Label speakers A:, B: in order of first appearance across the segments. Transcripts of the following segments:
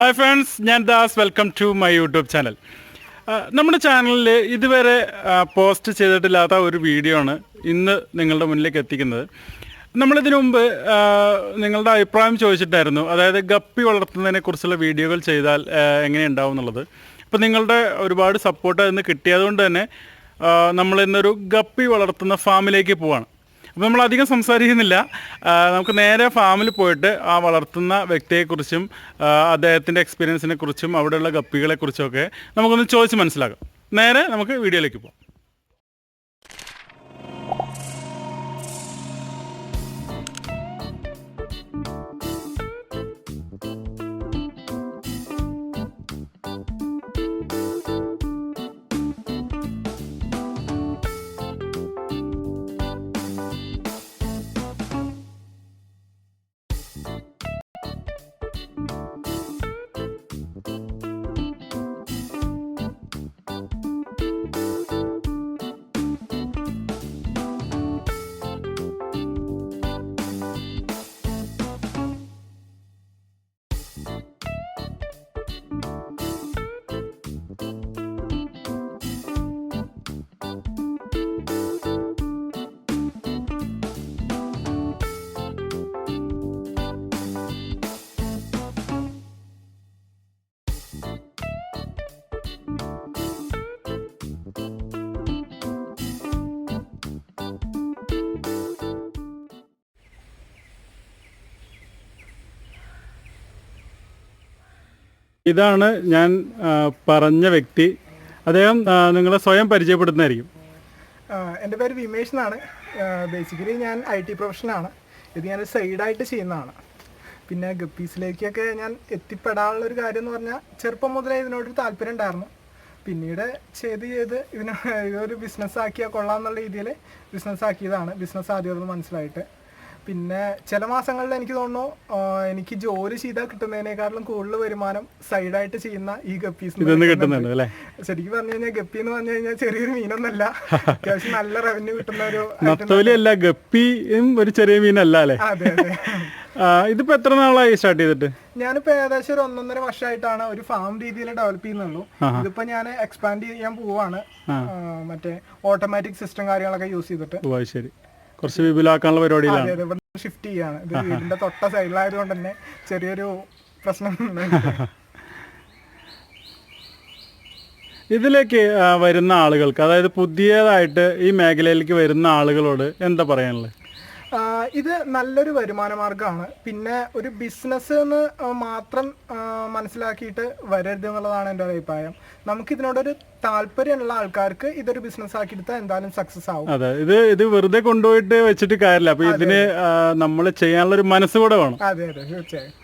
A: Hi friends ഞാൻ Das. Welcome to my YouTube channel നമ്മുടെ ചാനലിൽ ഇതുവരെ പോസ്റ്റ് ചെയ്തിട്ടില്ലാത്ത ഒരു വീഡിയോ ആണ് ഇന്ന് നിങ്ങളുടെ മുന്നിലേക്ക് എത്തിക്കുന്നത്. നമ്മളിതിനു മുമ്പ് നിങ്ങളുടെ അഭിപ്രായം ചോദിച്ചിട്ടായിരുന്നു. അതായത് ഗപ്പി വളർത്തുന്നതിനെ കുറിച്ചുള്ള വീഡിയോകൾ ചെയ്താൽ എങ്ങനെയുണ്ടാവും എന്നുള്ളത്. അപ്പോൾ നിങ്ങളുടെ ഒരുപാട് സപ്പോർട്ട് അതിന് കിട്ടിയതുകൊണ്ട് തന്നെ നമ്മളിന്നൊരു ഗപ്പി വളർത്തുന്ന ഫാമിലേക്ക് പോവാണ്. അപ്പോൾ നമ്മൾ അധികം സംസാരിക്കുന്നില്ല നമുക്ക് നേരെ ഫാമിൽ പോയിട്ട് ആ വളർത്തുന്ന വ്യക്തിയെക്കുറിച്ചും അദ്ദേഹത്തിന്റെ എക്സ്പീരിയൻസിനെ കുറിച്ചും അവിടെയുള്ള ഗപ്പികളെക്കുറിച്ചും ഒക്കെ നമുക്കൊന്ന് ചോദിച്ച് മനസ്സിലാക്കാം. നേരെ നമുക്ക് വീഡിയോയിലേക്ക് പോകാം ഇതാണ് ഞാൻ പറഞ്ഞ വ്യക്തി. അദ്ദേഹം നിങ്ങളെ സ്വയം പരിചയപ്പെടുത്തുന്നതായിരിക്കും.
B: എന്റെ പേര് വിമേഷ് എന്നാണ്. ബേസിക്കലി ഞാൻ ഐ ടി പ്രൊഫഷനാണ് ഇത് ഞാൻ സൈഡായിട്ട് ചെയ്യുന്നതാണ്. പിന്നെ ഗപ്പീസിലേക്കൊക്കെ ഞാൻ എത്തിപ്പെടാനുള്ള ഒരു കാര്യം എന്ന് പറഞ്ഞാൽ ചെറുപ്പം മുതലേ ഇതിനോടൊരു താല്പര്യം ഉണ്ടായിരുന്നു. പിന്നീട് ചെയ്ത് ചെയ്ത് ഇതിനൊരു ഇതൊരു ബിസിനസ് ആക്കിയാൽ കൊള്ളാം എന്നുള്ള രീതിയിൽ ബിസിനസ് ആക്കിയതാണ്. ബിസിനസ് ആദ്യം മനസ്സിലായിട്ട്. പിന്നെ ചില മാസങ്ങളിൽ എനിക്ക് തോന്നുന്നു എനിക്ക് ജോലി ചെയ്താൽ കിട്ടുന്നതിനേക്കാളും കൂടുതൽ വരുമാനം സൈഡായിട്ട് ചെയ്യുന്ന ഈ ഗപ്പീസ് ശരിക്കും പറഞ്ഞു കഴിഞ്ഞാൽ ഗപ്പി എന്ന് പറഞ്ഞു കഴിഞ്ഞാൽ ചെറിയൊരു മീനൊന്നല്ല. അത്യാവശ്യം നല്ല റവന്യൂ കിട്ടുന്ന ഒരു
A: നത്തോലിയല്ല ഗപ്പിയും ഒരു ചെറിയ മീനല്ല അല്ലേ?
B: അതെ അതെ.
A: ഇതിപ്പോ എത്ര നാളായി സ്റ്റാർട്ട് ചെയ്തിട്ട്?
B: ഞാനിപ്പോ ഏകദേശം ഒരു ഒന്നൊന്നര വർഷമായിട്ടാണ് ഒരു ഫാം രീതിയിൽ ഡെവലപ്പ് ചെയ്യുന്നുള്ളൂ. ഇതിപ്പോ ഞാൻ എക്സ്പാൻഡ് ചെയ്യാൻ പോവാണ്. മറ്റേ ഓട്ടോമാറ്റിക് സിസ്റ്റം കാര്യങ്ങളൊക്കെ യൂസ് ചെയ്തിട്ട്.
A: ശരി. കുറച്ച് വിപുലാക്കാനുള്ള പരിപാടിയിലാണ്.
B: ഇവിടെ ഷിഫ്റ്റ് ചെയ്യാണ്. ഇത് വീടിന്റെ തൊട്ട സൈഡിലായത് കൊണ്ട് തന്നെ ചെറിയൊരു പ്രശ്നം
A: ഇതിലേക്ക് വരുന്ന ആളുകൾക്ക് അതായത് പുതിയതായിട്ട് ഈ മേഖലയിലേക്ക് വരുന്ന ആളുകളോട് എന്താ പറയാനുള്ളത്?
B: ഇത് നല്ലൊരു വരുമാന മാർഗമാണ്. പിന്നെ ഒരു ബിസിനസ് എന്ന് മാത്രം മനസ്സിലാക്കിയിട്ട് വരരുത് എന്നുള്ളതാണ് എന്റെ അഭിപ്രായം. നമുക്ക് ഇതിനോടൊരു താല്പര്യമുള്ള ആൾക്കാർക്ക് ഇതൊരു ബിസിനസ് ആക്കി എടുത്താൽ എന്തായാലും സക്സസ് ആവും.
A: അതെ ഇത് ഇത് വെറുതെ കൊണ്ടുപോയിട്ട് വെച്ചിട്ട് കാര്യമില്ല. അപ്പൊ ഇതിന് നമ്മൾ ചെയ്യാനുള്ള ഒരു മനസ്സ് കൂടെ വേണം.
B: അതെ അതെ തീർച്ചയായും.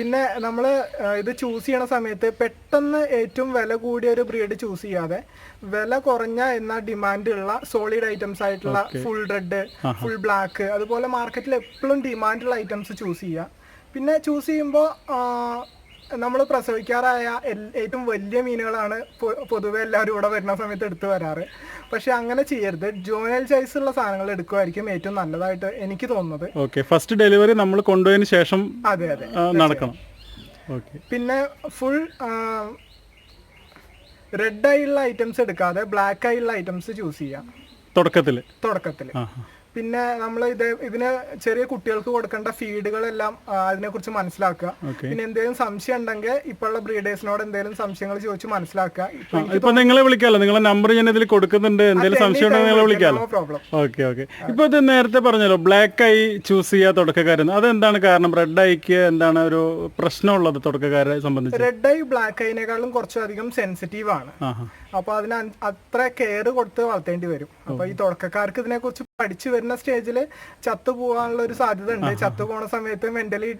B: പിന്നെ നമ്മൾ ഇത് ചൂസ് ചെയ്യണ സമയത്ത് പെട്ടെന്ന് ഏറ്റവും വില കൂടിയ ഒരു ബ്രീഡ് ചൂസ് ചെയ്യാതെ വില കുറഞ്ഞ എന്ന ഡിമാൻഡ് ഉള്ള സോളിഡ് ഐറ്റംസ് ആയിട്ടുള്ള ഫുൾ റെഡ് ഫുൾ ബ്ലാക്ക് അതുപോലെ മാർക്കറ്റിൽ എപ്പോഴും ഡിമാൻഡുള്ള ഐറ്റംസ് ചൂസ് ചെയ്യുക. പിന്നെ ചൂസ് ചെയ്യുമ്പോൾ നമ്മൾ പ്രസവിക്കാറായ ഏറ്റവും വലിയ മീനുകളാണ് പൊതുവെ എല്ലാവരും ഇവിടെ വരുന്ന സമയത്ത് എടുത്തു വരാറ്. പക്ഷെ അങ്ങനെ ചെയ്യരുത്. ജോനൽ സൈസ് ഉള്ള സാധനങ്ങൾ എടുക്കുമായിരിക്കും ഏറ്റവും നല്ലതായിട്ട് എനിക്ക് തോന്നുന്നത്.
A: ഓക്കെ ഫസ്റ്റ് ഡെലിവറി നമ്മൾ കൊണ്ടുപോയതിന് ശേഷം
B: അതെ അതെ.
A: നടക്കണം.
B: പിന്നെ ഫുൾ റെഡ് ആയുള്ള ഐറ്റംസ് എടുക്കാതെ ബ്ലാക്ക് ആയുള്ള ഐറ്റംസ് ചൂസ് ചെയ്യാം.
A: തുടക്കത്തിൽ
B: തുടക്കത്തിൽ പിന്നെ നമ്മൾ ഇത് ഇതിന് ചെറിയ കുട്ടികൾക്ക് കൊടുക്കേണ്ട ഫീഡുകളെല്ലാം അതിനെക്കുറിച്ച് മനസ്സിലാക്കുക. പിന്നെ എന്തെങ്കിലും സംശയം ഉണ്ടെങ്കിൽ ഇപ്പോഴുള്ള ബ്രീഡേഴ്സിനോട് എന്തെങ്കിലും സംശയങ്ങൾ ചോദിച്ച് മനസ്സിലാക്കുക. ഇപ്പൊ
A: നിങ്ങളെ വിളിക്കാമല്ലോ നിങ്ങളെ നമ്പർ ഞാൻ ഇതിൽ കൊടുക്കുന്നുണ്ട്. എന്തെങ്കിലും സംശയം ഉണ്ടെങ്കിൽ നിങ്ങളെ വിളിക്കാമല്ലോ
B: പ്രോബ്ലം
A: ഓക്കെ ഓക്കെ. ഇപ്പൊ ഇത് നേരത്തെ പറഞ്ഞല്ലോ ബ്ലാക്ക് ഐ ചൂസ് ചെയ്യാ തുടക്കക്കാരെന്ന് അതെന്താണ് കാരണം? റെഡ് ഐക്ക് എന്താണ് ഒരു പ്രശ്നമുള്ളത് തുടക്കക്കാരെ സംബന്ധിച്ച്?
B: റെഡ് ഐ ബ്ലാക്ക് ഐനേക്കാളും കുറച്ചധികം സെൻസിറ്റീവ് ആണ്. അപ്പൊ അതിന് അത്ര കെയർ കൊടുത്ത് വളർത്തേണ്ടി വരും. അപ്പൊ ഈ തുടക്കക്കാർക്ക് ഇതിനെ കുറിച്ച് പഠിച്ചു വരുന്ന സ്റ്റേജിൽ ചത്തു പോകാനുള്ള ഒരു സാധ്യത ഉണ്ട്. ചത്തു പോണ സമയത്ത് മെന്റലി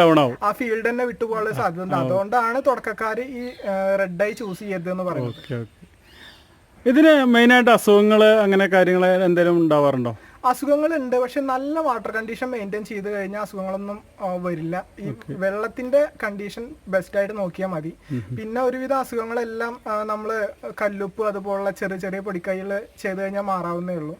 A: ഡൗൺ ആവും.
B: ആ ഫീൽഡ് തന്നെ വിട്ടുപോകാനുള്ള സാധ്യത ഉണ്ട്. അതുകൊണ്ടാണ് തുടക്കക്കാർ ഈ റെഡ് ആയി ചൂസ് ചെയ്യരുത് എന്ന് പറയുന്നത്.
A: ഇതിന് മെയിനായിട്ട് അസുഖങ്ങൾ അങ്ങനെ കാര്യങ്ങൾ എന്തെങ്കിലും ഉണ്ടാവാറുണ്ടോ?
B: അസുഖങ്ങളുണ്ട് പക്ഷെ നല്ല വാട്ടർ കണ്ടീഷൻ മെയിന്റെയിൻ ചെയ്ത് കഴിഞ്ഞാൽ അസുഖങ്ങളൊന്നും വരില്ല. ഈ വെള്ളത്തിന്റെ കണ്ടീഷൻ ബെസ്റ്റ് ആയിട്ട് നോക്കിയാൽ മതി. പിന്നെ ഒരുവിധ അസുഖങ്ങളെല്ലാം നമ്മൾ കല്ലുപ്പ് അതുപോലുള്ള ചെറിയ ചെറിയ പൊടിക്കൈകൾ ചെയ്ത് കഴിഞ്ഞാൽ മാറാവുന്നേ ഉള്ളൂ.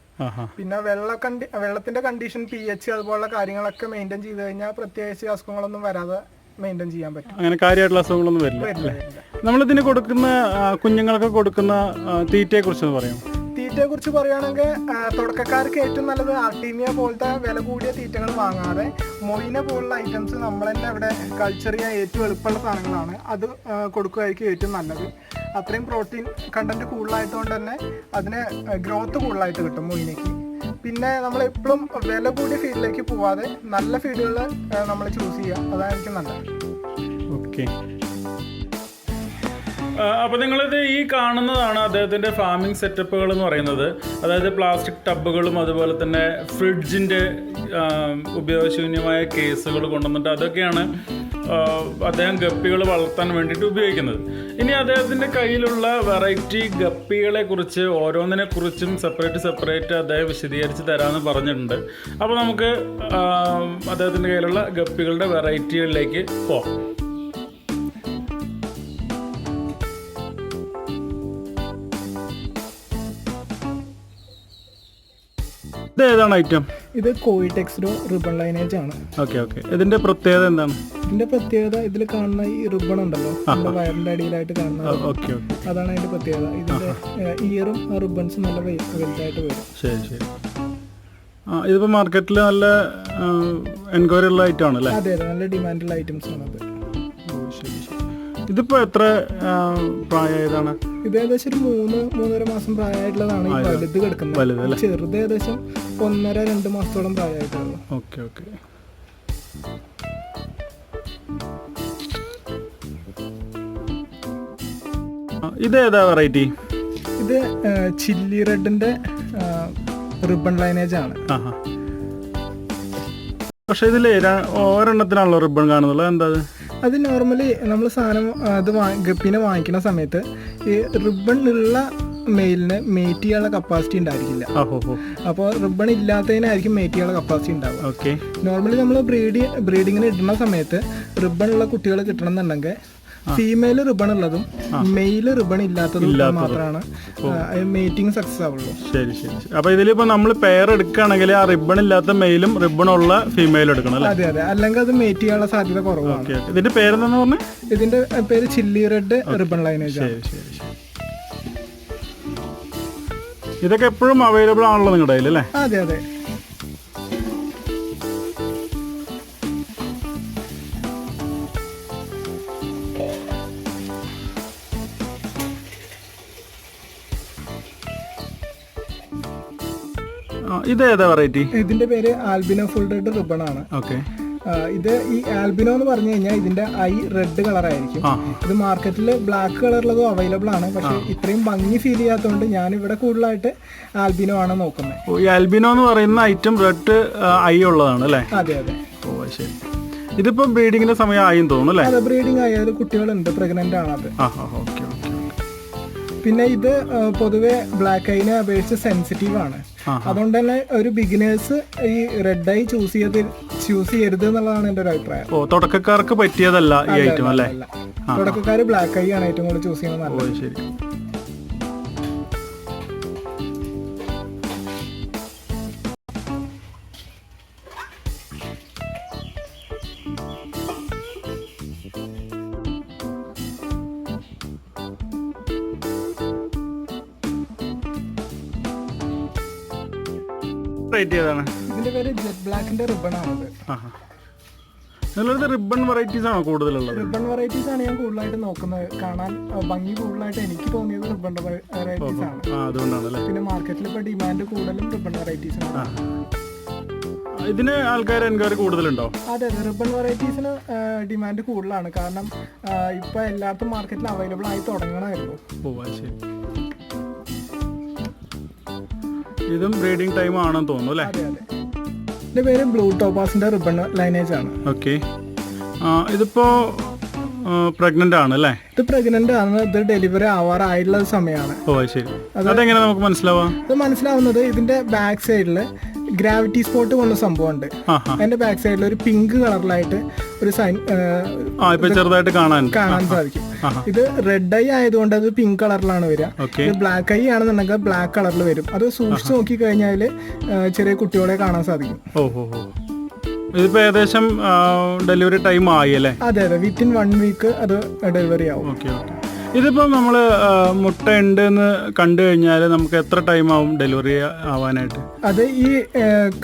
B: പിന്നെ വെള്ള കണ്ടി വെള്ളത്തിന്റെ കണ്ടീഷൻ പി എച്ച് അതുപോലുള്ള കാര്യങ്ങളൊക്കെ മെയിന്റെയിൻ ചെയ്ത് കഴിഞ്ഞാൽ പ്രത്യേകിച്ച് അസുഖങ്ങളൊന്നും വരാതെ മെയിന്റെയിൻ ചെയ്യാൻ പറ്റും.
A: അങ്ങനെ കാര്യമായിട്ടുള്ള അസുഖങ്ങളൊന്നും വരില്ല. നമ്മളിതിന് കൊടുക്കുന്ന കുഞ്ഞുങ്ങൾക്ക് കൊടുക്കുന്ന തീറ്റയെ കുറിച്ചൊന്ന് പറയാം
B: തീറ്റയെ കുറിച്ച് പറയുകയാണെങ്കിൽ തുടക്കക്കാർക്ക് ഏറ്റവും നല്ലത് ആർട്ടീമിയ പോലത്തെ വില കൂടിയ തീറ്റകൾ വാങ്ങാതെ മൊയിന പോലുള്ള ഐറ്റംസ് നമ്മൾ തന്നെ ഇവിടെ കൾച്ചർ ചെയ്യാൻ ഏറ്റവും എളുപ്പമുള്ള സാധനങ്ങളാണ്. അത് കൊടുക്കുകയായിരിക്കും ഏറ്റവും നല്ലത്. അത്രയും പ്രോട്ടീൻ കണ്ടന്റ് കൂടുതലായതുകൊണ്ട് തന്നെ അതിന് ഗ്രോത്ത് കൂടുതലായിട്ട് കിട്ടും മൊയിനയ്ക്ക്. പിന്നെ നമ്മൾ എപ്പോഴും വില കൂടിയ ഫീൽഡിലേക്ക് പോവാതെ നല്ല ഫീൽഡുകൾ നമ്മൾ ചൂസ് ചെയ്യുക. അതായിരിക്കും നല്ലത്.
A: ഓക്കെ അപ്പോൾ നിങ്ങളിത് ഈ കാണുന്നതാണ് അദ്ദേഹത്തിന്റെ ഫാമിംഗ് സെറ്റപ്പുകൾ എന്ന് പറയുന്നത്. അതായത് പ്ലാസ്റ്റിക് ടബുകളും അതുപോലെ തന്നെ ഫ്രിഡ്ജിന്റെ ഉപയോഗശൂന്യമായ കേസുകൾ കൊണ്ടുവന്നിട്ട് അതൊക്കെയാണ് അദ്ദേഹം ഗപ്പികൾ വളർത്താൻ വേണ്ടിയിട്ട് ഉപയോഗിക്കുന്നത്. ഇനി അദ്ദേഹത്തിന്റെ കയ്യിലുള്ള വെറൈറ്റി ഗപ്പികളെ കുറിച്ച് ഓരോന്നിനെ കുറിച്ചും സെപ്പറേറ്റ് സെപ്പറേറ്റ് അദ്ദേഹം വിശദീകരിച്ച് തരാമെന്ന് പറഞ്ഞിട്ടുണ്ട്. അപ്പോൾ നമുക്ക് അദ്ദേഹത്തിന്റെ കയ്യിലുള്ള ഗപ്പികളുടെ വെറൈറ്റികളിലേക്ക് പോകാം ഇത് ഏതാണ് ഐറ്റം
B: ഇത് കോയിടെക്സ്ഡോ റിബൺ ലൈനേജ് ആണ്.
A: ഓക്കെ ഓക്കെ ഇതിന്റെ പ്രത്യേകത എന്താണ്?
B: ഇതിന്റെ പ്രത്യേകത ഇതിൽ കാണുന്ന ഈ റിബൺ ഉണ്ടല്ലോ. നമ്മുടെ വയറിന്റെ അടിയിലായിട്ട് കാണുന്നത്
A: ഓക്കെ
B: അതാണ് അതിന്റെ പ്രത്യേകത. ഇതിന്റെ ഇയറും റിബൺസും നല്ല വലുതായിട്ട് വരും.
A: ശരി ശരി. ആ ഇതിപ്പോൾ മാർക്കറ്റിൽ നല്ല എൻക്വയറി ഉള്ള ഐറ്റം ആണല്ലേ?
B: അതെ അതെ. നല്ല ഡിമാൻഡുള്ള ഐറ്റംസ് ആണ് അത്
A: ഇതിപ്പോൾ എത്ര പ്രായം പ്രായമായതാണ്
B: ഇത് ഏകദേശം ഒരു മൂന്ന് മൂന്നര മാസം പ്രായമായിട്ടുള്ളതാണ് ഈ വലുത് കിടക്കുന്നത്. ചെറുത് ഏകദേശം ഒന്നര രണ്ട് മാസത്തോളം പ്രായമായിട്ടാണ്
A: ഓക്കെ ഓക്കെ. ഇത് ഏതാ വെറൈറ്റി
B: ഇത് ചില്ലി റെഡിന്റെ റിബൺ ലൈനേജ് ആണ്.
A: ആഹാ. പക്ഷെ ഇതിൽ ഒരെണ്ണത്തിനാണല്ലോ റിബൺ കാണുന്നുള്ളത്. എന്താ അത്?
B: നോർമലി നമ്മൾ സാധനം അത് ഗപ്പിനെ വാങ്ങിക്കുന്ന സമയത്ത് ഈ റിബൺ ഉള്ള മെയിലിന് മേറ്റ് ചെയ്യാനുള്ള കപ്പാസിറ്റി ഉണ്ടായിരിക്കില്ല. അപ്പോൾ റിബൺ ഇല്ലാത്തതിനായിരിക്കും മേറ്റ് ചെയ്യാനുള്ള കപ്പാസിറ്റി ഉണ്ടാവും
A: ഓക്കെ.
B: നോർമലി നമ്മൾ ബ്രീഡി ബ്രീഡിങ്ങിന് ഇടുന്ന സമയത്ത് റിബൺ ഉള്ള കുട്ടികൾ കിട്ടണം കിട്ടണമെന്നുണ്ടെങ്കിൽ ഫീമെയിൽ റിബൺ ഉള്ളതും മെയിൽ റിബൺ ഇല്ലാത്തതും മാത്രമാണ് മേറ്റിംഗ് സക്സസ് ആവുള്ളൂ.
A: ശരി ശരി അപ്പൊ ഇതിലിപ്പോ നമ്മൾ പെയർ എടുക്കുകയാണെങ്കിൽ ആ റിബൺ ഇല്ലാത്ത മെയിലും റിബൺ ഉള്ള ഫീമെയിലും എടുക്കണം
B: അതെ അതെ. അല്ലെങ്കിൽ അത് മേറ്റ് ചെയ്യാനുള്ള സാധ്യത കുറവാണ്.
A: ഇതിന്റെ പേര് ഇതിന്റെ പേരെന്താന്ന് പറഞ്ഞേ?
B: ഇതിന്റെ പേര് ചില്ലി റെഡ് റിബൺ ലൈനേജ്
A: ശരി ശരി ശരി. ഇതൊക്കെ എപ്പോഴും അവൈലബിൾ ആണല്ലോ നിങ്ങളുടെ കയ്യിൽ അല്ലേ?
B: അതെ അതെ.
A: ഇത് ഏതാ വെറൈറ്റി
B: ഇതിന്റെ പേര് ആൽബിനോ ഫുൾ റെഡ് റിബൺ ആണ്
A: ഓക്കെ
B: ഇത് ഈ ആൽബിനോ എന്ന് പറഞ്ഞു കഴിഞ്ഞാൽ ഇതിന്റെ ഐ റെഡ് കളർ ആയിരിക്കും. ഇത് മാർക്കറ്റിൽ ബ്ലാക്ക് കളറുള്ളതും അവൈലബിൾ ആണ്. പക്ഷെ ഇത്രയും ഭംഗി ഫീൽ ചെയ്യാത്തതുകൊണ്ട് ഞാൻ ഇവിടെ കൂടുതലായിട്ട് ആൽബിനോ ആണ് നോക്കുന്നത്.
A: ഈ ആൽബിനോ എന്ന് പറയുന്ന ഐറ്റം റെഡ് ഐ ഉള്ളതാണ് അല്ലേ?
B: അതെ അതെ.
A: ഓ ശരി. ഇതിപ്പോ ബ്രീഡിങ്ങിന്റെ സമയം ആയി തോന്നുന്നു അല്ലേ?
B: അതെ ബ്രീഡിംഗ് ആയാൽ കുട്ടികളുണ്ട്. പ്രഗ്നന്റ് ആണ് അത്.
A: ഓക്കെ
B: പിന്നെ ഇത് പൊതുവെ ബ്ലാക്ക് ഐനെ അപേക്ഷിച്ച് സെൻസിറ്റീവ് ആണ്. അതുകൊണ്ട് തന്നെ ഒരു ബിഗിനേഴ്സ് ഈ റെഡ് ഐ ചൂസ് ചെയ്ത് ചൂസ് ചെയ്യരുത് എന്നുള്ളതാണ് എന്റെ ഒരു അഭിപ്രായം.
A: ഓ തുടക്കക്കാർക്ക് പറ്റിയതല്ല ഈ ഐറ്റം അല്ലേ
B: തുടക്കക്കാർ ബ്ലാക്ക് ഐ ആണ് ഏറ്റവും കൂടുതൽ ചൂസ് ചെയ്യുന്നത് നല്ലത്.
A: ശരി. റേറ്റ് ഏതാണ്
B: ഇതിന്റെ പേര് ജെറ്റ് ബ്ലാക്കിന്റെ റിബൺ ആണത്.
A: ആഹാ. നിങ്ങളടുത്ത് റിബൺ വെറൈറ്റീസ് ആണോ കൂടുതലുള്ളത്?
B: റിബൺ വെറൈറ്റീസ് ആണ് ഞാൻ കൂടുതലായിട്ട് നോക്കുന്നത്. കാണാൻ ഭംഗി കൂടുതലായിട്ട് എനിക്ക് തോന്നിയത് റിബൺ വെറൈറ്റീസ് ആണ്.
A: അതുകൊണ്ടാണല്ലേ.
B: പിന്നെ മാർക്കറ്റിൽ ഇപ്പൊ ഡിമാൻഡ് കൂടുതലും റിബൺ വെറൈറ്റീസ് ആണ്.
A: ഇതിന് ആൾക്കാർ എൻക്വയറി കൂടുതലുണ്ടോ?
B: അതെ അതെ. റിബൺ വെറൈറ്റീസിന് ഡിമാൻഡ് കൂടുതലാണ്. കാരണം ഇപ്പൊ എല്ലായിടത്തും മാർക്കറ്റിൽ അവൈലബിൾ ആയി തുടങ്ങണമായിരുന്നു.
A: ഓ ശരി. ഇതും ബ്രീഡിംഗ് ടൈം ആണെന്ന് തോന്നുന്നു അല്ലേ?
B: ഇതിന്റെ പേര് ബ്ലൂ ടോപ്പാസിന്റെ റിബൺ ലൈനേജ് ആണ്.
A: ഓക്കെ. ഇതിപ്പോ പ്രഗ്നന്റ് ആണ് അല്ലേ?
B: ഇത് പ്രഗ്നന്റ് ആണ്. ഇത് ഡെലിവറി ആവാറായിട്ടുള്ള സമയമാണ്.
A: ഓ ശരി. അതെങ്ങനെ നമുക്ക് മനസ്സിലാവാം?
B: ഇത് മനസ്സിലാവുന്നത് ഇതിന്റെ ബാക്ക് സൈഡിൽ ഗ്രാവിറ്റി സ്പോട്ട് വന്ന സംഭവമുണ്ട്. അതിന്റെ ബാക്ക് സൈഡിൽ ഒരു പിങ്ക് കളറിലായിട്ട് ഒരു സൈൻ
A: ചെറുതായിട്ട് കാണാൻ.
B: കാണാൻ സാധിക്കും. ഇത് റെഡ് ഐ ആയതുകൊണ്ട് അത് പിങ്ക് കളറിലാണ് വരിക. ഇത് ബ്ലാക്ക് ഐ ആണെന്നുണ്ടെങ്കിൽ ബ്ലാക്ക് കളറിൽ വരും. അത് സൂക്ഷിച്ച് നോക്കി കഴിഞ്ഞാൽ ചെറിയ കുട്ടികളെ കാണാൻ സാധിക്കും.
A: ഓ ഹോ ഹോ. ഇതിപ്പോ ഏകദേശം ഡെലിവറി ടൈം ആയി അല്ലേ?
B: അതെ അതെ. വിത്തിൻ വൺ വീക്ക് അത് ഡെലിവറി ആവും.
A: ഓക്കെ ഓക്കെ ഇതിപ്പോ നമ്മൾ മുട്ട ഉണ്ട് എന്ന് കണ്ടു കഴിഞ്ഞാൽ നമുക്ക് എത്ര ടൈം ആവും ഡെലിവറി ആവാനായിട്ട്?
B: അത് ഈ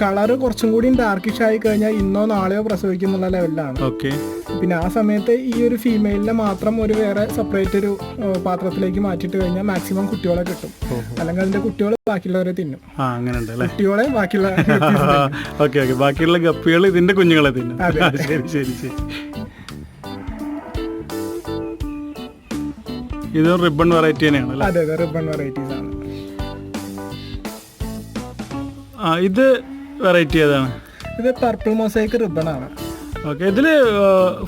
B: കളറ് കുറച്ചും കൂടി ഡാർക്കിഷ് ആയി കഴിഞ്ഞാൽ ഇന്നോ നാളെയോ പ്രസവിക്കുന്നുള്ള ലെവലിലാണ്
A: ഓക്കെ
B: പിന്നെ ആ സമയത്ത് ഈ ഒരു ഫീമെയിലിനെ മാത്രം ഒരു വേറെ സെപ്പറേറ്റ് ഒരു പാത്രത്തിലേക്ക് മാറ്റിയിട്ട് കഴിഞ്ഞാൽ മാക്സിമം കുട്ടികളെ കിട്ടും. അല്ലെങ്കിൽ അതിന്റെ കുട്ടികൾ ബാക്കിയുള്ളവരെ തിന്നും.
A: ആ അങ്ങനെ
B: കുട്ടികളെ ബാക്കിയുള്ള
A: ഓക്കെ ഓക്കെ ബാക്കിയുള്ള ഗപ്പികൾ ഇതിന്റെ കുഞ്ഞുങ്ങളെ തിന്നും. ശരി ശരി ശരി. ഇത് റിബൺ വെറൈറ്റി തന്നെയാണ് അല്ലേ?
B: അതെ അതെ റിബൺ വെറൈറ്റീസ് ആണ്
A: ആ ഇത് വെറൈറ്റി ഏതാണ്?
B: ഇത് പർപ്പിൾ മൊസൈക്ക് റിബൺ ആണ്.
A: ഓക്കെ ഇതിൽ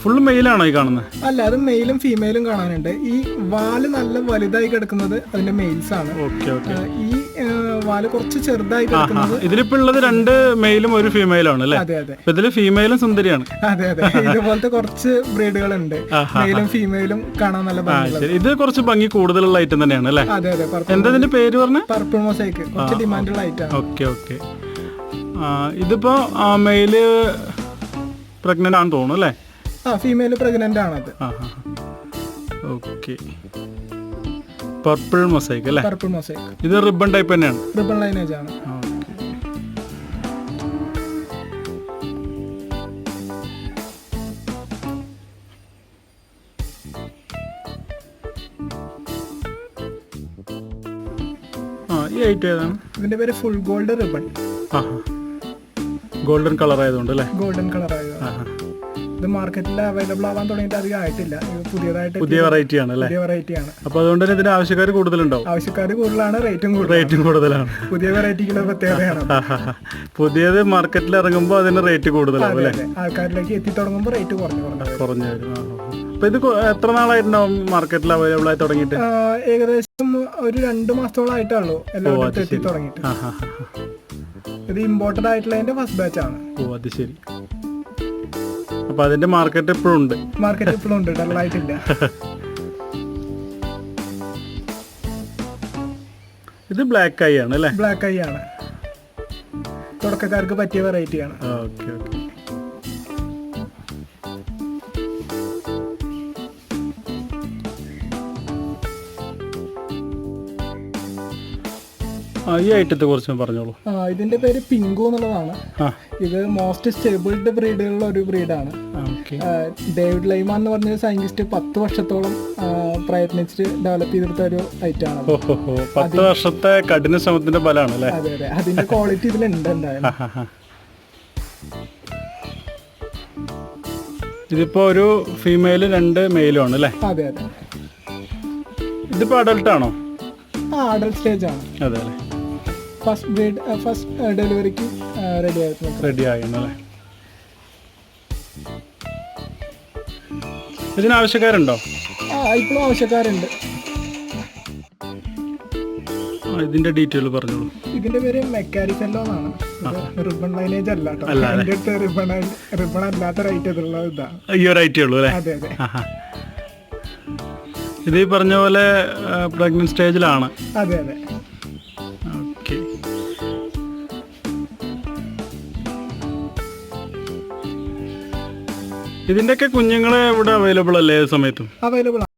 A: ഫുൾ മെയിലാണോ ഈ കാണുന്നത്?
B: അല്ല അത് മെയിലും ഫീമെയിലും കാണാനുണ്ട്. ഈ വാൽ നല്ല വലുതായി കിടക്കുന്നത് അതിന്റെ മെയിൽസ് ആണ്.
A: ഓക്കെ ഓക്കെ
B: ഈ വാൽ കുറച്ച് ചെറുതായി കിടക്കുന്നത്.
A: ഇതിലിപ്പോ ഉള്ളത് രണ്ട് മെയിലും ഒരു ഫീമെയിലും ആണ് അല്ലേ?
B: അതെ അതെ.
A: ഇതിൽ ഇതിൽ ഫീമെയിലും സുന്ദരിയാണ്.
B: അതെ അതെ. ഇതുപോലത്തെ കുറച്ച് ബ്രീഡുകൾ ഉണ്ട്. മെയിലും ഫീമെയിലും കാണാൻ നല്ല
A: ഭംഗി ഇത് കുറച്ച് ഭംഗി കൂടുതലുള്ള ഐറ്റം തന്നെയാണ് അല്ലേ?
B: അതെ അതെ.
A: എന്താ ഇതിന്റെ പേര് പറഞ്ഞ?
B: പർപ്പിൾ മൊസൈക്ക് കുറച്ച് ഡിമാൻഡുള്ള ഐറ്റം
A: ഓക്കെ ഓക്കെ ഇതിപ്പോ മെയിൽ പ്രഗ്നന്റ് ആണെന്ന് തോന്നുന്നു അല്ലേ?
B: ആ ഫീമെയിൽ പ്രഗ്നന്റ് ആണത്.
A: ഓക്കെ. പർപ്പിൾ മൊസൈക്ക് അല്ലേ?
B: പർപ്പിൾ മൊസൈക്ക്
A: ഇത് റിബൺ ടൈപ്പ് തന്നെയാണ്.
B: റിബൺ ലൈനേജ് ആണ്. ഇതിന്റെ പേര് full gold ribbon
A: golden colour ആയതുകൊണ്ട് അല്ലേ?
B: ഗോൾഡൻ കളർ ആയത് ഇത് മാർക്കറ്റിൽ അവൈലബിൾ ആവാൻ തുടങ്ങിയിട്ട് അധികം ആയിട്ടില്ല. പുതിയതായിട്ട്
A: പുതിയ വെറൈറ്റി ആണ് അല്ലേ?
B: പുതിയ വെറൈറ്റി ആണ്
A: അപ്പൊ അതുകൊണ്ട് തന്നെ ഇതിന്റെ ആവശ്യക്കാർ കൂടുതലുണ്ടോ?
B: ആവശ്യക്കാർ കൂടുതലാണ് റേറ്റും കൂടുതൽ
A: റേറ്റും കൂടുതലാണ്.
B: പുതിയ വെറൈറ്റിക്കുള്ള പ്രത്യേകതയാണ്.
A: പുതിയത് മാർക്കറ്റിൽ ഇറങ്ങുമ്പോൾ അതിന് റേറ്റ് കൂടുതലാവും അല്ലേ.
B: ആൾക്കാരിലേക്ക് എത്തി തുടങ്ങുമ്പോൾ റേറ്റ് കുറഞ്ഞു കുറഞ്ഞു
A: വരും. അപ്പൊ ഇത് എത്ര നാളായിട്ടുണ്ടാവും മാർക്കറ്റിൽ അവൈലബിൾ ആയി തുടങ്ങിയിട്ട്?
B: ഏകദേശം ഒരു രണ്ട് മാസത്തോളം ആയിട്ടുള്ളൂ. എല്ലാവരും എത്തി തുടങ്ങിയിട്ട്. ഇത് ഇമ്പോർട്ടഡ് ആയിട്ടുള്ളതിന്റെ ഫസ്റ്റ് ബാച്ച് ആണ്.
A: ഓ അത് ശരി. അപ്പൊ അതിന്റെ മാർക്കറ്റ് എപ്പോഴും ഉണ്ട്.
B: മാർക്കറ്റ് എപ്പോഴും ഉണ്ട്. ഡല്ലായിട്ടില്ല
A: ഇത് ബ്ലാക്ക് ഐ ആണ് അല്ലേ?
B: ബ്ലാക്ക് ഐ ആണ്. തുടക്കക്കാർക്ക് പറ്റിയ വെറൈറ്റിയാണ്
A: ഓക്കെ ഓക്കെ ഈ ഐറ്റത്തെ കുറിച്ച് പറഞ്ഞോളൂ.
B: ആ, ഇതിന്റെ പേര് പിങ്കു എന്നുള്ളതാണ്. ഇത് മോസ്റ്റ് സ്റ്റേബിൾഡ് ബ്രീഡുകളിലുള്ള ഒരു ബ്രീഡാണ് ഡേവിഡ് ലൈമാൻ എന്ന് പറഞ്ഞ സയന്റിസ്റ്റ് പത്ത് വർഷത്തോളം പ്രയത്നിച്ചിട്ട് ഡെവലപ്പ് ചെയ്തെടുത്ത ഒരു ഐറ്റം ആണ്.
A: ഓ ഹോ ഹോ. പത്ത് വർഷത്തെ കഠിന ശ്രമത്തിന്റെ ഫലമാണ് അല്ലേ?
B: അതെ അതെ. അതിന്റെ ക്വാളിറ്റി ഇതിലുണ്ട് എന്തായാലും.
A: ഇതിപ്പോ ഒരു ഫീമെയിൽ രണ്ട് മെയിലും ആണ് അല്ലേ?
B: അതെ അതെ.
A: ഇതിപ്പോ അഡൽട്ട് ആണോ?
B: ആ അഡൽട്ട് സ്റ്റേജ് ആണ്.
A: അതെ അല്ലേ.
B: ഫസ്റ്റ് ബ്രീഡ് ഫസ്റ്റ് ഡെലിവറിക്ക് റെഡി ആയിരുന്നു.
A: റെഡി ആയിരുന്നല്ലേ ഇതിന് ആവശ്യക്കാരുണ്ടോ?
B: ആ ഇപ്പോഴും ആവശ്യക്കാരുണ്ട്.
A: ഇതിന്റെ ഡീറ്റെയിൽ പറഞ്ഞോളൂ.
B: ഇതിന്റെ പേര് മെക്കാരിഫെല്ലോ എന്നാണ് റിബൺ ലൈനേജ് അല്ല കേട്ടോ. റിബൺ റിബൺ അല്ലാത്ത റൈറ്റ് ഇതുള്ള ഇതാണ്
A: ഈ ഒരു ഐറ്റേ ഉള്ളൂ അല്ലേ?
B: അതെ അതെ.
A: ഇത് ഈ പറഞ്ഞ പോലെ പ്രഗ്നന്റ് സ്റ്റേജിലാണ്
B: അതെ അതെ.
A: ഇതിന്റെയൊക്കെ കുഞ്ഞുങ്ങളെ ഇവിടെ അവൈലബിൾ അല്ലേ ഏത് സമയത്തും?
B: അവൈലബിൾ ആണ്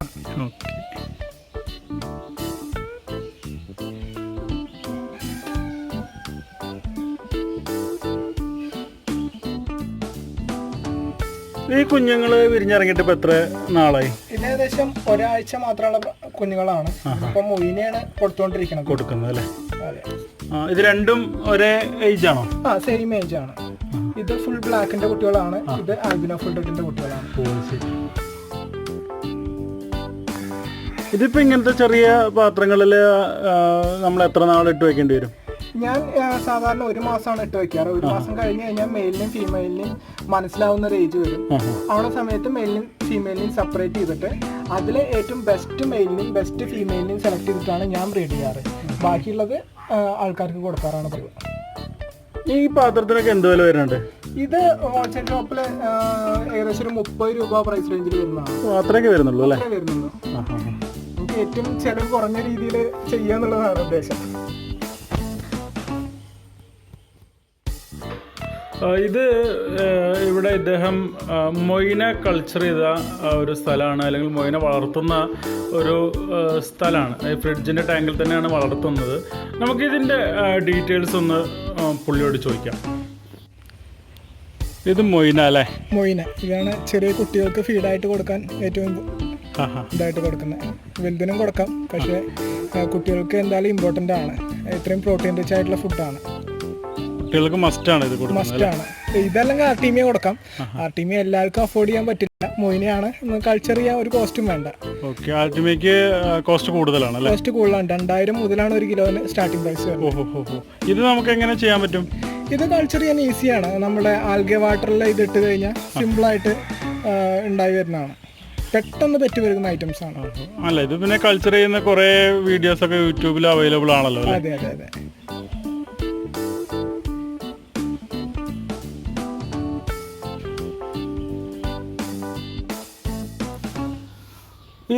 A: ഈ കുഞ്ഞുങ്ങൾ വിരിഞ്ഞിറങ്ങിട്ട് ഇപ്പൊ എത്ര നാളായി?
B: ഇത് ഏകദേശം ഒരാഴ്ച മാത്രമുള്ള കുഞ്ഞുങ്ങളാണ്. ഇപ്പൊ മൊയിനെയാണ് കൊടുത്തോണ്ടിരിക്കുന്നത്
A: കൊടുക്കുന്നത് അല്ലേ? ഇത് രണ്ടും ഒരേ ഏജ് ആണോ?
B: ആ സെയിം ഏജ് ആണ്. ഇത് ഫുൾ ബ്ലാക്കിന്റെ കുട്ടികളാണ്. ഇത് ആൽബിനോ ഫുൾ ഡെഡിന്റെ കുട്ടികളാണ്.
A: ഇതിപ്പോ ഇങ്ങനത്തെ ചെറിയ പാത്രങ്ങളിൽ നമ്മൾ എത്ര നാൾ ഇട്ട് വെക്കേണ്ടി വരും?
B: ഞാൻ സാധാരണ ഒരു മാസമാണ് ഇട്ട് വെക്കാറ്. ഒരു മാസം കഴിഞ്ഞ് കഴിഞ്ഞാൽ മെയിലിനും ഫീമെയിലിനും മനസ്സിലാവുന്ന ഒരു ഏജ് വരും. ആ. സമയത്ത് മെയിലിനും ഫീമെയിലിനും സെപ്പറേറ്റ് ചെയ്തിട്ട് അതിൽ ഏറ്റവും ബെസ്റ്റ് മെയിലിനും ബെസ്റ്റ് ഫീമെയിലിനും സെലക്ട് ചെയ്തിട്ടാണ് ഞാൻ ബ്രീഡ് ചെയ്യാറ്. ബാക്കിയുള്ളത് ആൾക്കാർക്ക് കൊടുക്കാറാണ് പതിവ്.
A: ഈ പാത്രത്തിനൊക്കെ എന്ത് വില വരുന്നുണ്ട്?
B: ഇത് ഹോൾസെയിൽ ഷോപ്പിൽ ഏകദേശം ഒരു മുപ്പത് രൂപ പ്രൈസ് റേഞ്ചിൽ വരുന്നതാണ്.
A: അത്രയൊക്കെ വരുന്നുള്ളൂ അല്ലേ?
B: വരുന്നുള്ളൂ.
A: എനിക്ക്
B: നമുക്ക് ഏറ്റവും ചെലവ് കുറഞ്ഞ രീതിയിൽ ചെയ്യാന്നുള്ളതാണ് ഉദ്ദേശം.
A: ആ, ഇത് ഇവിടെ ഇദ്ദേഹം മൊയ്ന കൾച്ചർ ചെയ്ത ഒരു സ്ഥലമാണ് അല്ലെങ്കിൽ മൊയ്ന വളർത്തുന്ന ഒരു സ്ഥലമാണ്. ഫ്രിഡ്ജിന്റെ ടാങ്കിൽ തന്നെയാണ് വളർത്തുന്നത്. നമുക്കിതിന്റെ ഡീറ്റെയിൽസ് ഒന്ന് പുള്ളിയോട് ചോദിക്കാം. ഇത് മൊയിന അല്ലേ?
B: മൊയിന. ഇതാണ് ചെറിയ കുട്ടികൾക്ക് ഫീഡായിട്ട് കൊടുക്കാൻ ഏറ്റവും ഇതായിട്ട് കൊടുക്കുന്നത്. വലുതിനും കൊടുക്കാം പക്ഷേ കുട്ടികൾക്ക് എന്തായാലും ഇമ്പോർട്ടന്റ് ആണ്. ഇത്രയും പ്രോട്ടീൻ റിച്ച് ആയിട്ടുള്ള ഫുഡാണ്
A: കുട്ടികൾക്ക് മസ്റ്റാണ് ഇത്
B: മസ്റ്റാണ് ഇതല്ലെങ്കിൽ ആർ ആർട്ടീമിയ കൊടുക്കാം. ആർ ആർട്ടീമിയ എല്ലാവർക്കും അഫോർഡ് ചെയ്യാൻ പറ്റില്ല. മോഹിനിയാണ്. കൾച്ചർ ചെയ്യാൻ ഒരു കോസ്റ്റും വേണ്ട.
A: ഓക്കെ ആൾട്ടിമേക്ക് കോസ്റ്റ് കൂടുതലാണ് അല്ലേ?
B: കോസ്റ്റ് കൂടുതലാണ്. രണ്ടായിരം മുതലാണ് ഒരു കിലോന് സ്റ്റാർട്ടിംഗ് പ്രൈസ്
A: ഓഹോ ഇത് നമുക്ക് എങ്ങനെ ചെയ്യാൻ പറ്റും?
B: ഇത് കൾച്ചർ ചെയ്യാൻ ഈസിയാണ് നമ്മുടെ ആൽഗെ വാട്ടറിൽ ഇതിട്ട് കഴിഞ്ഞാൽ സിമ്പിൾ ആയിട്ട് ഉണ്ടായി വരുന്നതാണ്. പെട്ടെന്ന് പറ്റി വരുന്ന ഐറ്റംസ് ആണ്.
A: അല്ല ഇത് പിന്നെ കൾച്ചർ ചെയ്യുന്ന കുറെ വീഡിയോസ് ഒക്കെ യൂട്യൂബിൽ അവൈലബിൾ ആണല്ലോ
B: അതെ അതെ അതെ.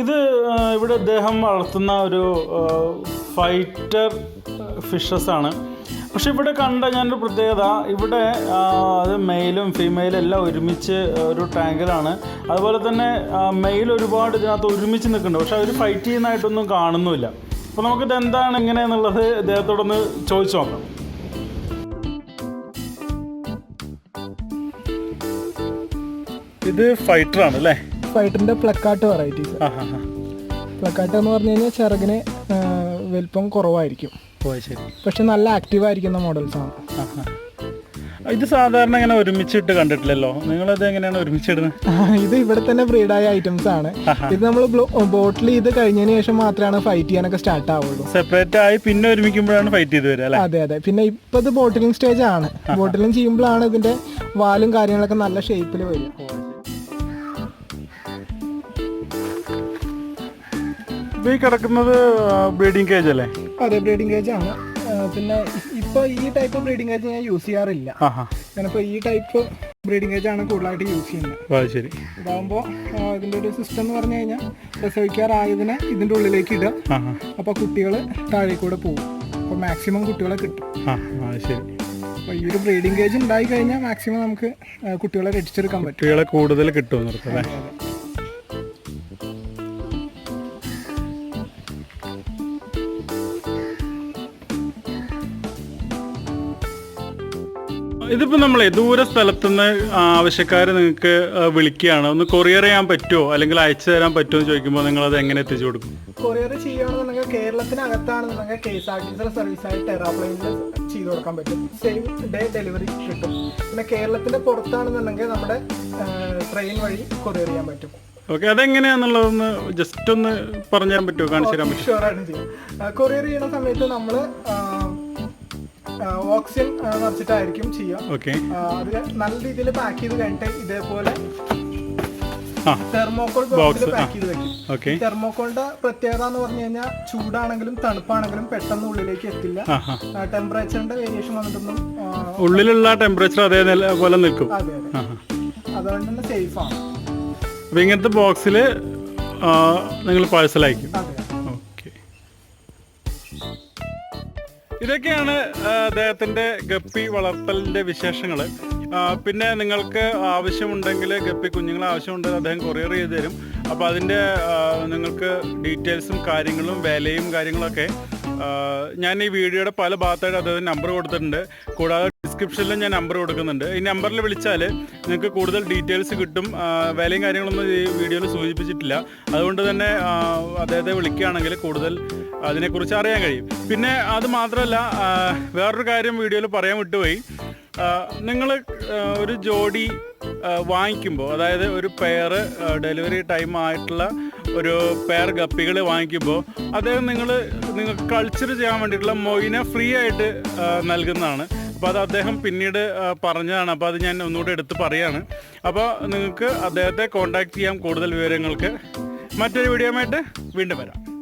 A: ഇത് ഇവിടെ അദ്ദേഹം വളർത്തുന്ന ഒരു ഫൈറ്റർ ഫിഷസ് ആണ്. പക്ഷെ ഇവിടെ കണ്ട ഞാനൊരു പ്രത്യേകത ഇവിടെ അത് മെയിലും ഫീമെയിലും എല്ലാം ഒരുമിച്ച് ഒരു ടാങ്കിലാണ് അതുപോലെ തന്നെ മെയിൽ ഒരുപാട് ഇതിനകത്ത് ഒരുമിച്ച് നിൽക്കുന്നുണ്ട്. പക്ഷെ അവർ ഫൈറ്റ് ചെയ്യുന്നതായിട്ടൊന്നും കാണുന്നുമില്ല. അപ്പോൾ നമുക്കിത് എന്താണ് എങ്ങനെയെന്നുള്ളത് ഇദ്ദേഹത്തോടൊന്ന് ചോദിച്ചു നോക്കാം. ഇത് ഫൈറ്റർ ആണ് അല്ലേ?
B: ഫൈറ്ററിന്റെ പ്ലക്കാട്ട് വെറൈറ്റീസ് പ്ലക്കാട്ട് എന്ന് പറഞ്ഞു കഴിഞ്ഞാൽ ചിറകിന് വലിപ്പം കുറവായിരിക്കും. പക്ഷെ നല്ല ആക്റ്റീവ് ആയിരിക്കുന്ന മോഡൽസ് ആണ്.
A: ഇത് സാധാരണ ഇങ്ങനെ ഒരുമിച്ചിട്ട് കണ്ടിട്ടില്ലല്ലോ. നിങ്ങൾ ഇത് എങ്ങനെയാണ് ഒരുമിച്ചിടുന്നത്
B: ഇത് ഇവിടെ തന്നെ ബ്രീഡായ ഐറ്റംസ് ആണ്. ഇത് നമ്മൾ ബോട്ടിൽ ഇത് കഴിഞ്ഞതിന് ശേഷം മാത്രമാണ് ഫൈറ്റ് ചെയ്യാനൊക്കെ സ്റ്റാർട്ട് ആവുള്ളൂ.
A: സെപ്പറേറ്റ് ആയി പിന്നെ ഒരുമിക്കുമ്പോഴാണ് ഫൈറ്റ് ചെയ്ത് വരിക
B: അതെ അതെ. പിന്നെ ഇപ്പൊ ഇത് ബോട്ടിലിംഗ് സ്റ്റേജ് ആണ് ബോട്ടിലിംഗ് ചെയ്യുമ്പോഴാണ് ഇതിന്റെ വാലും കാര്യങ്ങളൊക്കെ നല്ല ഷേപ്പിൽ വരിക.
A: ഇത് ഈ കിടക്കുന്നത് ബ്രീഡിംഗ് കേജ് അല്ലേ?
B: അതെ ബ്രീഡിംഗ് കേജ് ആണ്. പിന്നെ ഇപ്പൊ ഈ ടൈപ്പ് ബ്രീഡിംഗ് കേജ് ഞാൻ യൂസ് ചെയ്യാറില്ല. ഞാനിപ്പോ ഈ ടൈപ്പ് ബ്രീഡിംഗ് കേജ് ആണ് കൂടുതലായിട്ട് യൂസ് ചെയ്യുന്നത്.
A: ശരി.
B: ഇതാകുമ്പോൾ ഇതിന്റെ ഒരു സിസ്റ്റം എന്ന് പറഞ്ഞു കഴിഞ്ഞാൽ പ്രസവിക്കാറായതിനെ ഇതിന്റെ ഉള്ളിലേക്ക് ഇടുക. അപ്പൊ കുട്ടികൾ താഴെ കൂടെ പോകും. അപ്പോൾ മാക്സിമം കുട്ടികളെ കിട്ടും.
A: ശരി.
B: അപ്പോൾ ഈ ഒരു ബ്രീഡിംഗ് കേജ് ഉണ്ടായി കഴിഞ്ഞാൽ മാക്സിമം നമുക്ക് കുട്ടികളെ രക്ഷിച്ചെടുക്കാൻ പറ്റും.
A: കുട്ടികളെ കൂടുതൽ കിട്ടും ഇതിപ്പോൾ നമ്മൾ ദൂര സ്ഥലത്തുനിന്ന് ആവശ്യക്കാർ നിങ്ങൾക്ക് വിളിക്കുകയാണ്. ഒന്ന് കൊറിയർ ചെയ്യാൻ പറ്റുമോ അല്ലെങ്കിൽ അയച്ചു തരാൻ പറ്റുമോ എന്ന് ചോദിക്കുമ്പോൾ നിങ്ങൾ അത് എങ്ങനെ എത്തിച്ചു കൊടുക്കും?
B: കൊറിയർ ചെയ്യുകയാണെന്നുണ്ടെങ്കിൽ കേരളത്തിനകത്താണെന്നുണ്ടെങ്കിൽ കെ എസ് ആർ ടി സിയുടെ സർവീസായി എറോപ്ലെയിൻ ചെയ്ത് കൊടുക്കാൻ പറ്റും. സെയിം ഡേ ഡെലിവറി കിട്ടും. പിന്നെ കേരളത്തിന്റെ പുറത്താണെന്നുണ്ടെങ്കിൽ നമ്മുടെ ട്രെയിൻ വഴി കൊറിയർ ചെയ്യാൻ പറ്റും.
A: ഓക്കെ അതെങ്ങനെയാണെന്നുള്ളതൊന്ന് ജസ്റ്റ് ഒന്ന് പറഞ്ഞു തരാൻ പറ്റുമോ കാണിച്ചു തരാൻ
B: പറ്റും കൊറിയർ ചെയ്യുന്ന സമയത്ത് നമ്മൾ ഓക്സിജൻ നിറച്ചിട്ടായിരിക്കും ചെയ്യുക
A: ഓക്കെ.
B: അത് നല്ല രീതിയിൽ പാക്ക് ചെയ്ത് കഴിഞ്ഞിട്ട് ഇതേപോലെ
A: ആ.
B: തെർമോക്കോൾ ബോക്സിൽ പാക്ക് ചെയ്ത് വെക്കും. തെർമോക്കോളിന്റെ പ്രത്യേകത എന്ന് പറഞ്ഞു കഴിഞ്ഞാൽ ചൂടാണെങ്കിലും തണുപ്പാണെങ്കിലും പെട്ടെന്ന് ഉള്ളിലേക്ക് എത്തില്ല. ടെമ്പറേച്ചറിന്റെ വേരിയേഷൻ വന്നിട്ടൊന്നും
A: ഉള്ളിലുള്ള ടെമ്പറേച്ചർ അതേ പോലെ നിൽക്കും.
B: അതെ അതുകൊണ്ട് തന്നെ സേഫ് ആണ്.
A: ഇങ്ങനത്തെ ബോക്സിൽ നിങ്ങൾ പാഴ്സൽ അയക്കും.
B: അതെ.
A: ഇതൊക്കെയാണ് അദ്ദേഹത്തിന്റെ ഗപ്പി വളർത്തലിന്റെ വിശേഷങ്ങൾ പിന്നെ നിങ്ങൾക്ക് ആവശ്യമുണ്ടെങ്കിൽ ഗപ്പി കുഞ്ഞുങ്ങൾ ആവശ്യമുണ്ടെങ്കിൽ അദ്ദേഹം കൊറിയർ ചെയ്ത് തരും. അപ്പോൾ അതിന്റെ നിങ്ങൾക്ക് ഡീറ്റെയിൽസും കാര്യങ്ങളും വിലയും കാര്യങ്ങളൊക്കെ ഞാൻ ഈ വീഡിയോയുടെ പല ഭാഗത്തായിട്ട് അദ്ദേഹം നമ്പർ കൊടുത്തിട്ടുണ്ട്. കൂടാതെ ഡിസ്ക്രിപ്ഷനിലും ഞാൻ നമ്പർ കൊടുക്കുന്നുണ്ട്. ഈ നമ്പറിൽ വിളിച്ചാൽ നിങ്ങൾക്ക് കൂടുതൽ ഡീറ്റെയിൽസ് കിട്ടും. വിലയും കാര്യങ്ങളൊന്നും ഈ വീഡിയോയിൽ സൂചിപ്പിച്ചിട്ടില്ല. അതുകൊണ്ട് തന്നെ അദ്ദേഹത്തെ വിളിക്കുകയാണെങ്കിൽ കൂടുതൽ അതിനെക്കുറിച്ച് അറിയാൻ കഴിയും. പിന്നെ അത് മാത്രമല്ല വേറൊരു കാര്യം വീഡിയോയിൽ പറയാൻ വിട്ടുപോയി. നിങ്ങൾ ഒരു ജോഡി വാങ്ങിക്കുമ്പോൾ അതായത് ഒരു പെയർ ഡെലിവറി ടൈം ആയിട്ടുള്ള ഒരു പെയർ ഗപ്പികൾ വാങ്ങിക്കുമ്പോൾ അദ്ദേഹം നിങ്ങൾ നിങ്ങൾക്ക് കൾച്ചർ ചെയ്യാൻ വേണ്ടിയിട്ടുള്ള മൊയിനെ ഫ്രീ ആയിട്ട് നൽകുന്നതാണ്. അപ്പോൾ അത് അദ്ദേഹം പിന്നീട് പറഞ്ഞതാണ്. അപ്പോൾ അത് ഞാൻ ഒന്നുകൂടെ എടുത്ത് പറയാണ്. അപ്പോൾ നിങ്ങൾക്ക് അദ്ദേഹത്തെ കോൺടാക്ട് ചെയ്യാം കൂടുതൽ വിവരങ്ങൾക്ക്. മറ്റൊരു വീഡിയോ ആയിട്ട് വീണ്ടും വരാം.